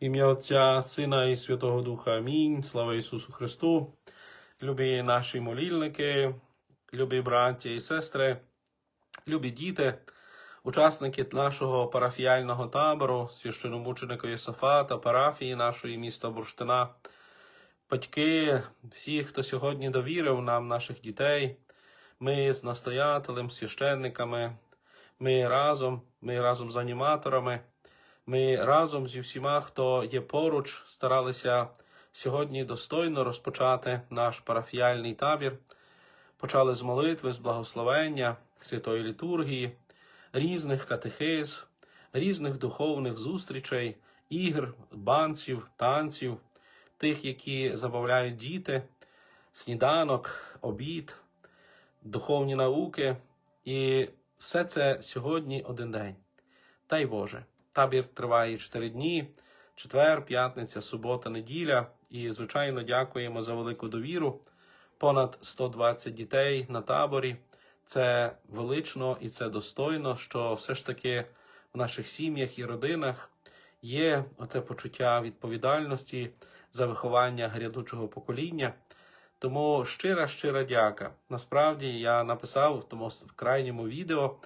Ім'я Отця, Сина і Святого Духа. Амінь. Слава Ісусу Христу. Любі наші молільники, любі браті і сестри, любі діти, учасники нашого парафіяльного табору, священомученика Єсафата, парафії нашої міста Бурштина, батьки, всі, хто сьогодні довірив нам наших дітей, ми з настоятелем, священниками, ми разом, ми разом з аніматорами. Ми разом зі всіма, хто є поруч, старалися сьогодні достойно розпочати наш парафіяльний табір. Почали з молитви, з благословення, святої літургії, різних катехиз, різних духовних зустрічей, ігр, банців, танців, тих, які забавляють діти, сніданок, обід, духовні науки. І все це сьогодні один день. Дай Боже. Табір триває 4 дні, четвер, п'ятниця, субота, неділя. І, звичайно, дякуємо за велику довіру. Понад 120 дітей на таборі. Це велично і це достойно, що все ж таки в наших сім'ях і родинах є оте почуття відповідальності за виховання грядучого покоління. Тому щира, щира дяка. Насправді я написав в тому крайньому відео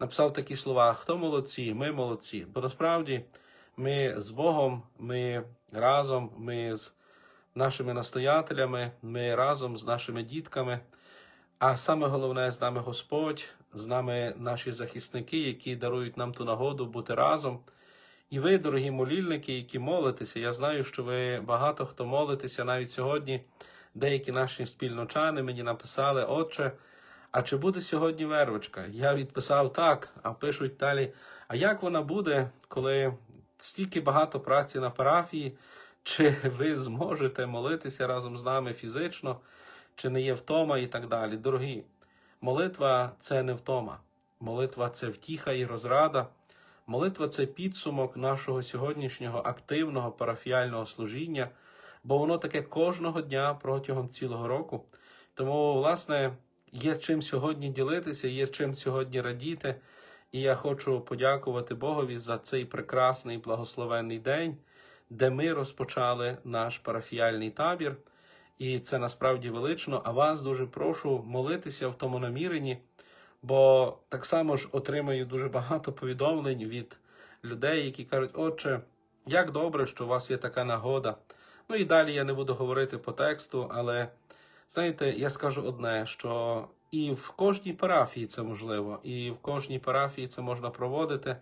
написав такі слова: хто молодці, ми молодці. Бо насправді ми з Богом, ми разом, ми з нашими настоятелями, ми разом з нашими дітками. А саме головне з нами Господь, з нами наші захисники, які дарують нам ту нагоду бути разом. І ви, дорогі молільники, які молитеся, я знаю, що ви багато хто молитеся навіть сьогодні. Деякі наші спільночани мені написали, Отче. А чи буде сьогодні вервочка? Я відписав так, а пишуть далі. А як вона буде, коли стільки багато праці на парафії? Чи ви зможете молитися разом з нами фізично, чи не є втома і так далі? Дорогі, молитва це не втома. Молитва це втіха і розрада. Молитва це підсумок нашого сьогоднішнього активного парафіального служіння, бо воно таке кожного дня протягом цілого року. Тому, власне, є чим сьогодні ділитися, є чим сьогодні радіти. І я хочу подякувати Богові за цей прекрасний благословенний день, де ми розпочали наш парафіяльний табір. І це насправді велично. А вас дуже прошу молитися в тому наміренні, бо так само ж отримаю дуже багато повідомлень від людей, які кажуть, отче, як добре, що у вас є така нагода. Ну і далі я не буду говорити по тексту, але. Знаєте, я скажу одне, що і в кожній парафії це можливо, і в кожній парафії це можна проводити,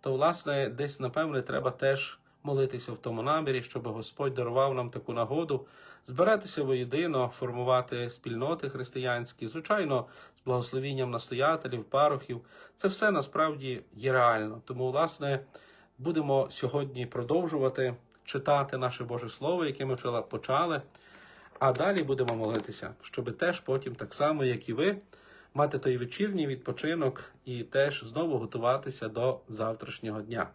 то, власне, десь, напевне, треба теж молитися в тому намірі, щоб Господь дарував нам таку нагоду збиратися воєдино, формувати спільноти християнські, звичайно, з благословінням настоятелів, парохів. Це все насправді є реально. Тому, власне, будемо сьогодні продовжувати читати наше Боже Слово, яке ми почали. А далі будемо молитися, щоб теж потім, так само, як і ви, мати той вечірній відпочинок і теж знову готуватися до завтрашнього дня.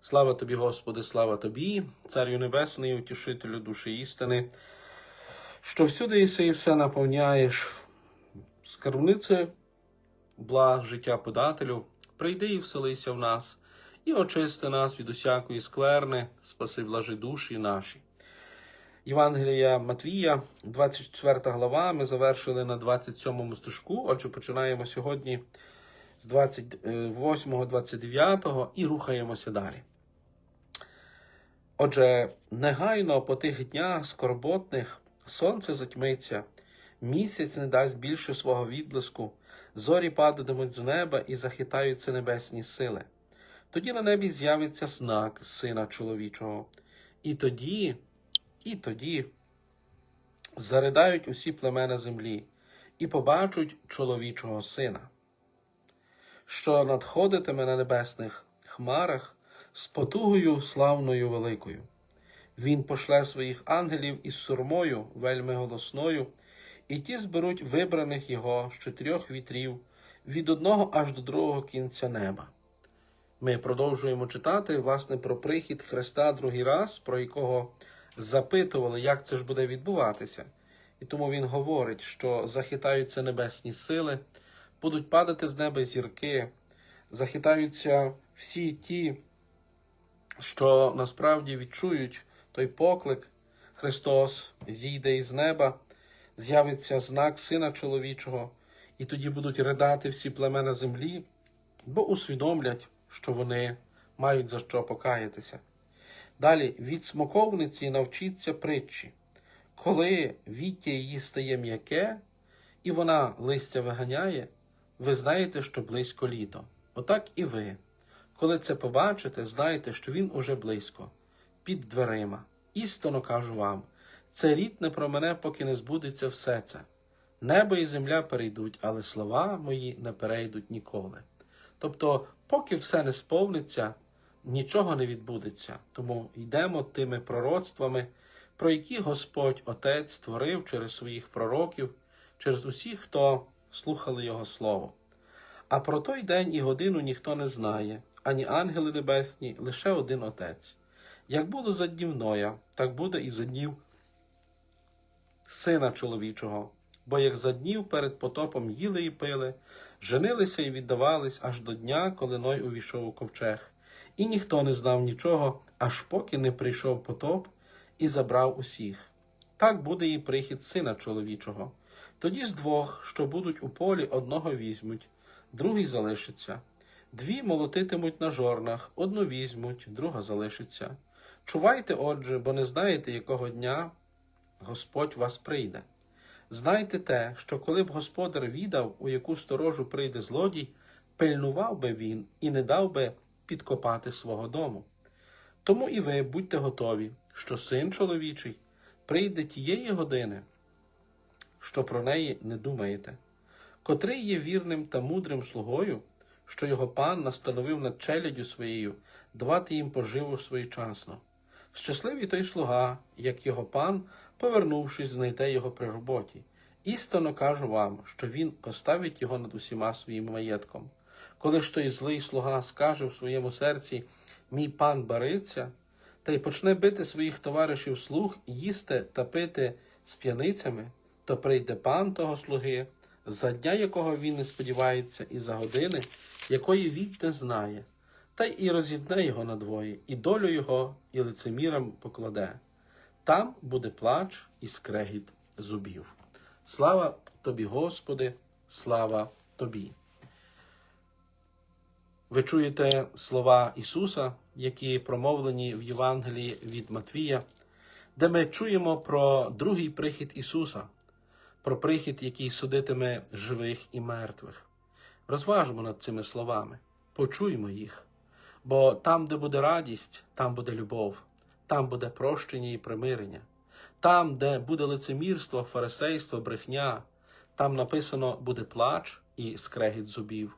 Слава тобі, Господи, слава тобі, Царю Небесний, утішителю душі істини, що всюди єси і все наповняєш, скарбнице благ життя подателю, прийди і вселися в нас, і очисти нас від усякої скверни, спаси блажи душі наші. Євангелія Матвія, 24 глава. Ми завершили на 27 стежку. Отже, починаємо сьогодні з 28, 29 і рухаємося далі. Отже, негайно по тих днях скорботних сонце затьмиться, місяць не дасть більше свого відблиску, зорі падатимуть з неба і захитаються небесні сили. Тоді на небі з'явиться знак Сина чоловічого. І тоді. І тоді заридають усі племена землі і побачать чоловічого сина, що надходитиме на небесних хмарах з потугою славною великою. Він пошле своїх ангелів із сурмою вельми голосною, і ті зберуть вибраних його з чотирьох вітрів від одного аж до другого кінця неба. Ми продовжуємо читати, власне, про прихід Христа другий раз, про якого запитували, як це ж буде відбуватися. І тому він говорить, що захитаються небесні сили, будуть падати з неба зірки, захитаються всі ті що насправді відчують той поклик, Христос зійде із неба, з'явиться знак Сина чоловічого, і тоді будуть ридати всі племена землі, бо усвідомлять, що вони мають за що покаятися. Далі від смоковниці навчіться притчі. Коли віття її стає м'яке, і вона листя виганяє, ви знаєте, що близько літо. Отак і ви. Коли це побачите, знайте, що він уже близько, під дверима. Істинно кажу вам, це рід не про мене, поки не збудеться все це. Небо і земля перейдуть, але слова мої не перейдуть ніколи. Тобто, поки все не сповниться, нічого не відбудеться. Тому йдемо тими пророцтвами, про які Господь Отець створив через своїх пророків, через усіх, хто слухали Його Слово. А про той день і годину ніхто не знає, ані ангели небесні, лише один Отець. Як було за днів Ноя, так буде і за днів Сина чоловічого. Бо як за днів перед потопом їли і пили, женилися і віддавались аж до дня, коли Ной увійшов у ковчег. І ніхто не знав нічого, аж поки не прийшов потоп і забрав усіх. Так буде і прихід сина чоловічого. Тоді з двох, що будуть у полі, одного візьмуть, другий залишиться. Дві молотитимуть на жорнах, одну візьмуть, друга залишиться. Чувайте, отже, бо не знаєте, якого дня Господь вас прийде. Знайте те, що коли б господар відав, у яку сторожу прийде злодій, пильнував би він і не дав би підкопати свого дому. Тому і ви будьте готові, що син чоловічий прийде тієї години, що про неї не думаєте, котрий є вірним та мудрим слугою, що його пан настановив над челядю своєю давати їм поживу своєчасно. Щасливий той слуга, як його пан, повернувшись, знайде його при роботі. Істинно кажу вам, що він поставить його над усіма своїм маєтком. Коли ж той злий слуга скаже в своєму серці мій пан бариться, та й почне бити своїх товаришів слуг, їсти та пити з п'яницями, то прийде пан того слуги, за дня якого він не сподівається, і за години, якої він не знає, та й і розідне його надвоє, і долю його, і лицемірам покладе. Там буде плач і скрегіт зубів. Слава тобі, Господи, слава тобі. Ви чуєте слова Ісуса, які промовлені в Євангелії від Матвія, де ми чуємо про другий прихід Ісуса, про прихід, який судитиме живих і мертвих. Розважмо над цими словами, почуємо їх, бо там, де буде радість, там буде любов, там буде прощення і примирення, там, де буде лицемірство, фарисейство, брехня, там написано буде плач і скрегіт зубів.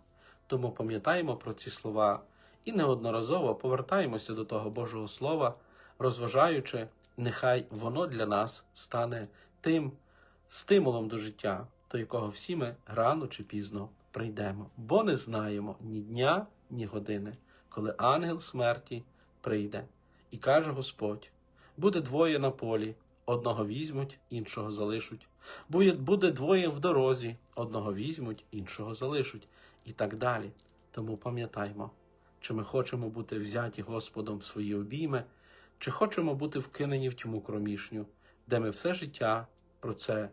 Тому пам'ятаємо про ці слова і неодноразово повертаємося до того Божого Слова, розважаючи, нехай воно для нас стане тим стимулом до життя, до якого всі ми рано чи пізно прийдемо, бо не знаємо ні дня, ні години, коли ангел смерті прийде. І каже Господь: буде двоє на полі, одного візьмуть, іншого залишуть. Буде, двоє в дорозі, одного візьмуть, іншого залишуть і так далі. Тому пам'ятаймо, чи ми хочемо бути взяті Господом в свої обійми, чи хочемо бути вкинені в тьму кромішню, де ми все життя про це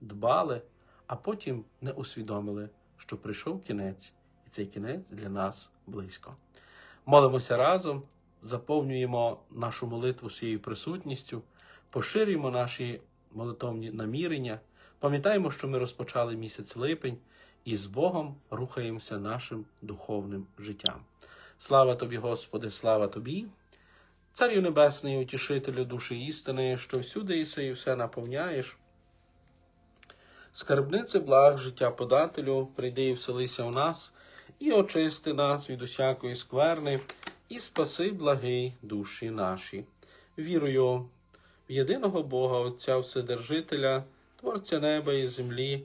дбали, а потім не усвідомили, що прийшов кінець, і цей кінець для нас близько. Молимося разом, заповнюємо нашу молитву своєю присутністю, поширюємо наші молитовні намірення. Пам'ятаємо, що ми розпочали місяць липень і з Богом рухаємося нашим духовним життям. Слава тобі, Господи, слава тобі, Царю Небесний, утішителю душі істини, що всюди іси і все наповняєш. Скарбнице благ життя подателю, прийди і вселися в нас, і очисти нас від усякої скверни, і спаси благий душі наші. Вірую в єдиного Бога, Отця Вседержителя, Творця неба і землі,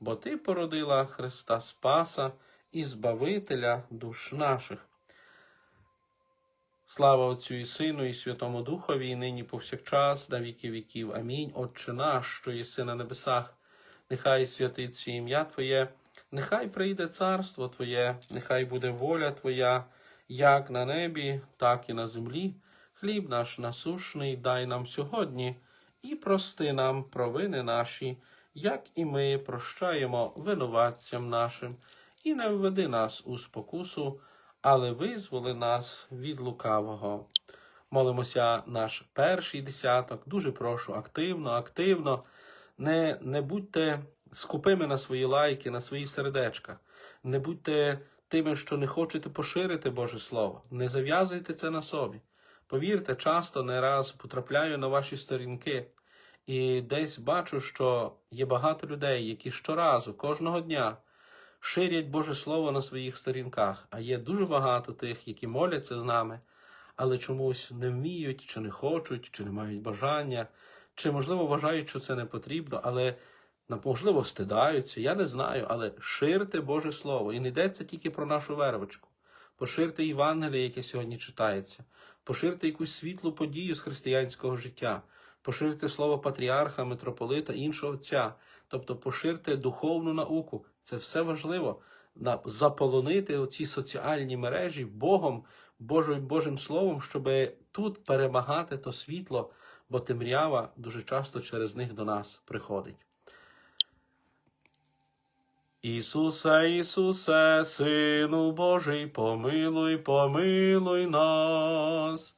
бо Ти породила Христа Спаса і Збавителя душ наших. Слава Отцю і Сину, і Святому Духові, і нині повсякчас, на віки віків. Амінь. Отче наш, що єси на небесах, нехай святиться ім'я Твоє, нехай прийде царство Твоє, нехай буде воля Твоя, як на небі, так і на землі. Хліб наш насушний дай нам сьогодні, і прости нам провини наші, як і ми прощаємо винуватцям нашим, і не введи нас у спокусу, але визволи нас від лукавого. Молимося наш перший десяток. Дуже прошу активно, активно. Не, не будьте скупими на свої лайки, на свої сердечка. Не будьте тими, що не хочете поширити Боже Слово. Не зав'язуйте це на собі. Повірте, часто не раз потрапляю на ваші сторінки і десь бачу, що є багато людей, які щоразу, кожного дня ширять Боже Слово на своїх сторінках, а є дуже багато тих, які моляться з нами, але чомусь не вміють, чи не хочуть, чи не мають бажання, чи, можливо, вважають, що це не потрібно, але можливо стидаються. Я не знаю, але ширте Боже Слово. І не йдеться тільки про нашу вервочку. Поширте Євангеліє, яке сьогодні читається, поширте якусь світлу подію з християнського життя, поширте слово патріарха, митрополита, іншого отця, тобто поширте духовну науку. Це все важливо. Заполонити оці соціальні мережі Богом, Божою Божим Словом, щоб тут перемагати то світло, бо темрява дуже часто через них до нас приходить. Ісусе, Ісусе, Сину Божий, помилуй, помилуй нас.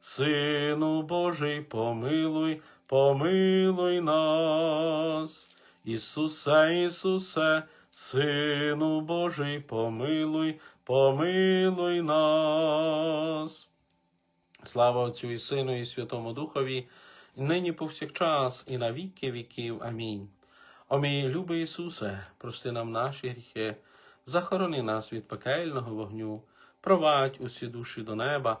Сину Божий, помилуй, помилуй нас. Ісусе, Ісусе, Сину Божий, помилуй, помилуй нас. Слава Отцю і Сину, і Святому Духові, нині повсякчас, і на віки віків. Амінь. О мій любий Ісусе, прости нам наші гріхи, захорони нас від пекельного вогню, провадь усі душі до неба,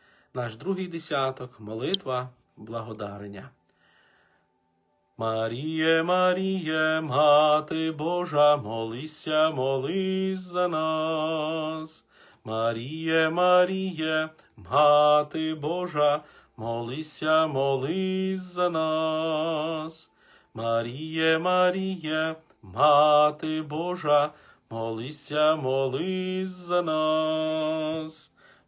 наш другий десяток, молитва благодарення. Маріє, Маріє, Мати Божа, молися, молись за нас. Маріє, Маріє, Мати Божа, молися, молись за нас. Маріє, Маріє, Мати Божа, молися, молись за нас.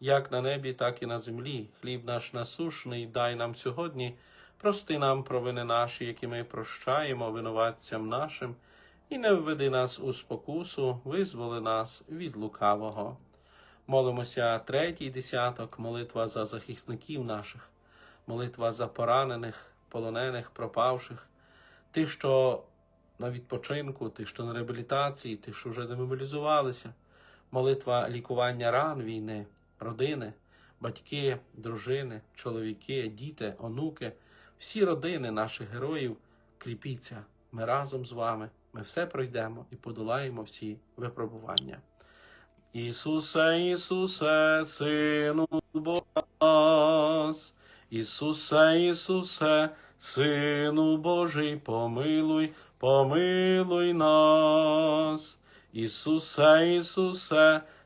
як на небі, так і на землі. Хліб наш насушний дай нам сьогодні, прости нам провини наші, які ми прощаємо винуватцям нашим, і не введи нас у спокусу, визволи нас від лукавого. Молимося третій десяток, молитва за захисників наших, молитва за поранених, полонених, пропавших, тих, що на відпочинку, тих, що на реабілітації, тих, що вже демобілізувалися, молитва лікування ран війни, родини, батьки, дружини, чоловіки, діти, онуки, всі родини наших героїв, кріпіться. Ми разом з вами, ми все пройдемо і подолаємо всі випробування. Ісусе, Ісусе, Сину нас, Ісусе, Ісусе, Сину Божий, помилуй, помилуй нас. Ісусе, Ісусе,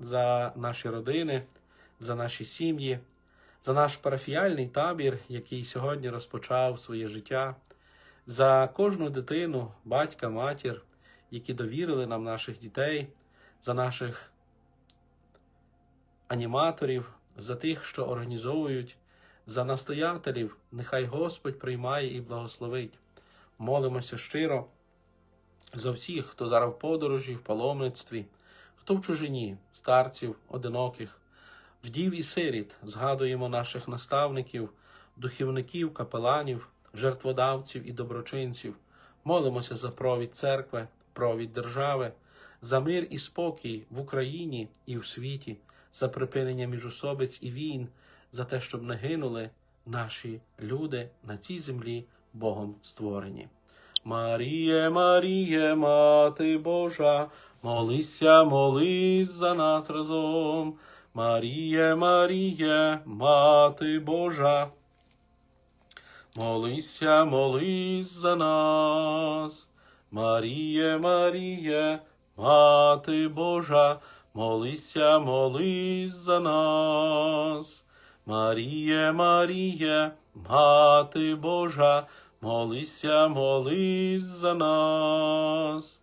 за наші родини, за наші сім'ї, за наш парафіяльний табір, який сьогодні розпочав своє життя, за кожну дитину, батька, матір, які довірили нам наших дітей, за наших аніматорів, за тих, що організовують, за настоятелів, нехай Господь приймає і благословить. Молимося щиро за всіх, хто зараз в подорожі, в паломництві, хто в чужині, старців, одиноких, вдів і сиріт, згадуємо наших наставників, духівників, капеланів, жертводавців і доброчинців. Молимося за провід церкви, провід держави, за мир і спокій в Україні і в світі, за припинення міжособиць і війн, за те, щоб не гинули наші люди на цій землі Богом створені. Маріє, Маріє, Мати Божа, молися, молись за нас разом. Маріє, Маріє, Мати Божа, молися, молись за нас. Маріє, Маріє, Мати Божа, молися, молись за нас. Маріє, Маріє, Мати Божа, молися, молись за нас.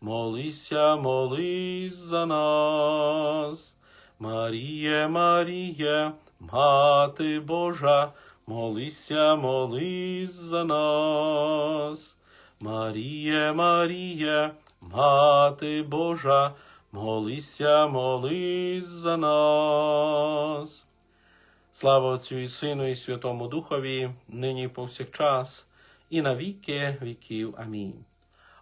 молися, молись за нас. Маріє, Маріє, Мати Божа, молися, молись за нас. Маріє, Маріє, Мати Божа, молися, молись за нас. Слава Отцю і Сину, і Святому Духові, нині повсякчас, і на віки віків. Амінь.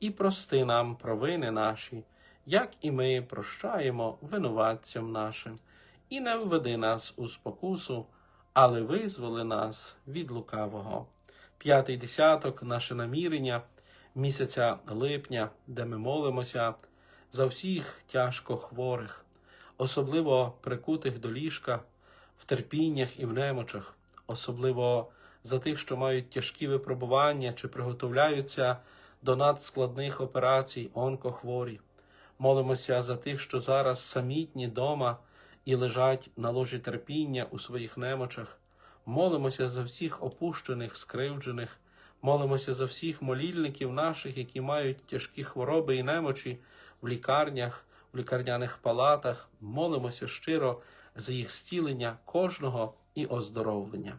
і прости нам провини наші, як і ми прощаємо винуватцям нашим, і не введи нас у спокусу, але визволи нас від лукавого. П'ятий десяток, наше намірення місяця липня, де ми молимося за всіх тяжко хворих, особливо прикутих до ліжка, в терпіннях і в немочах, особливо за тих, що мають тяжкі випробування чи приготовляються до надскладних операцій, онкохворі. Молимося за тих, що зараз самітні дома і лежать на ложі терпіння у своїх немочах. Молимося за всіх опущених, скривджених, молимося за всіх молільників наших, які мають тяжкі хвороби і немочі в лікарнях, в лікарняних палатах. Молимося щиро за їх стілення кожного і оздоровлення.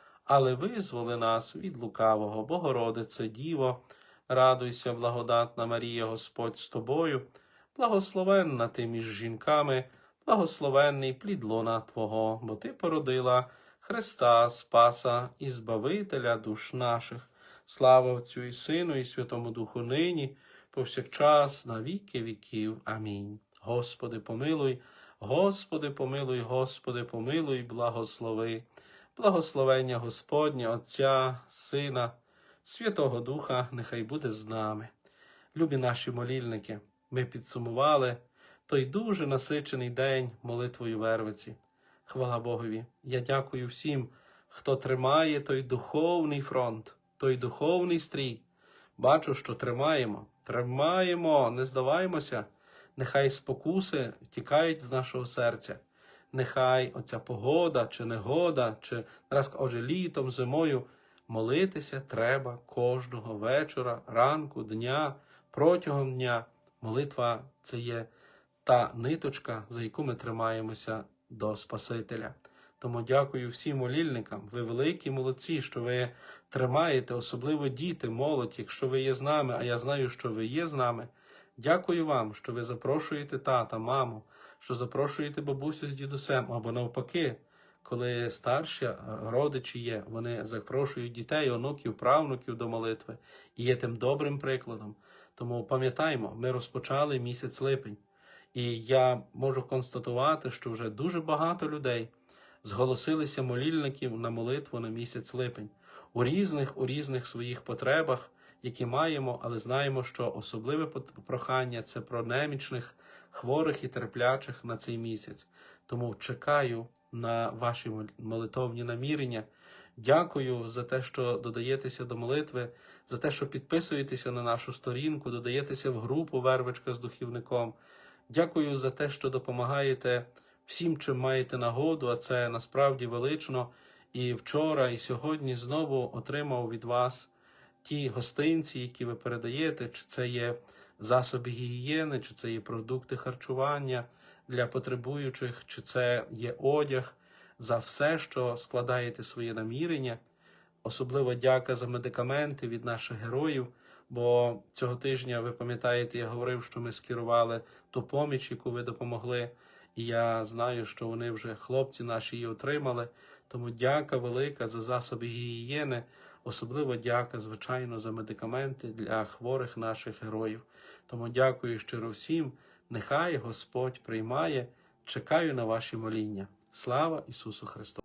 але визволи нас від лукавого, Богородице Діво, радуйся, благодатна Марія, Господь з тобою, благословенна ти між жінками, благословенний плід лона Твого, бо Ти породила Христа, Спаса і Збавителя душ наших. Слава Отцю і Сину, і Святому Духу нині, повсякчас, на віки віків. Амінь. Господи, помилуй, Господи, помилуй, Господи, помилуй, благослови. Благословення Господня, Отця, Сина, Святого Духа, нехай буде з нами. Любі наші молільники, ми підсумували той дуже насичений день молитвою Вервиці. Хвала Богові. Я дякую всім, хто тримає той духовний фронт, той духовний стрій. Бачу, що тримаємо, тримаємо, не здаваємося. Нехай спокуси тікають з нашого серця. Нехай оця погода чи негода, чи раз, отже, літом, зимою молитися треба кожного вечора, ранку, дня, протягом дня. Молитва це є та ниточка, за яку ми тримаємося до Спасителя. Тому дякую всім молільникам. Ви великі молодці, що ви тримаєте, особливо діти, молодь, якщо ви є з нами, а я знаю, що ви є з нами. Дякую вам, що ви запрошуєте тата, маму, що запрошуєте бабусю з дідусем, або навпаки, коли старші родичі є, вони запрошують дітей, онуків, правнуків до молитви і є тим добрим прикладом. Тому пам'ятаймо, ми розпочали місяць липень, і я можу констатувати, що вже дуже багато людей зголосилися молільників на молитву на місяць липень у різних у різних своїх потребах, які маємо, але знаємо, що особливе прохання це про немічних, хворих і терплячих на цей місяць. Тому чекаю на ваші молитовні намірення. Дякую за те, що додаєтеся до молитви, за те, що підписуєтеся на нашу сторінку, додаєтеся в групу Вервичка з духівником. Дякую за те, що допомагаєте всім, чим маєте нагоду, а це насправді велично. І вчора, і сьогодні знову отримав від вас ті гостинці, які ви передаєте, чи це є засоби гігієни, чи це є продукти харчування для потребуючих, чи це є одяг за все, що складаєте своє намірення. Особливо дяка за медикаменти від наших героїв. Бо цього тижня, ви пам'ятаєте, я говорив, що ми скерували ту поміч, яку ви допомогли. І я знаю, що вони вже хлопці наші її отримали. Тому дяка велика за засоби гігієни, особливо дяка, звичайно, за медикаменти для хворих наших героїв. Тому дякую щиро всім. Нехай Господь приймає. Чекаю на ваші моління. Слава Ісусу Христу!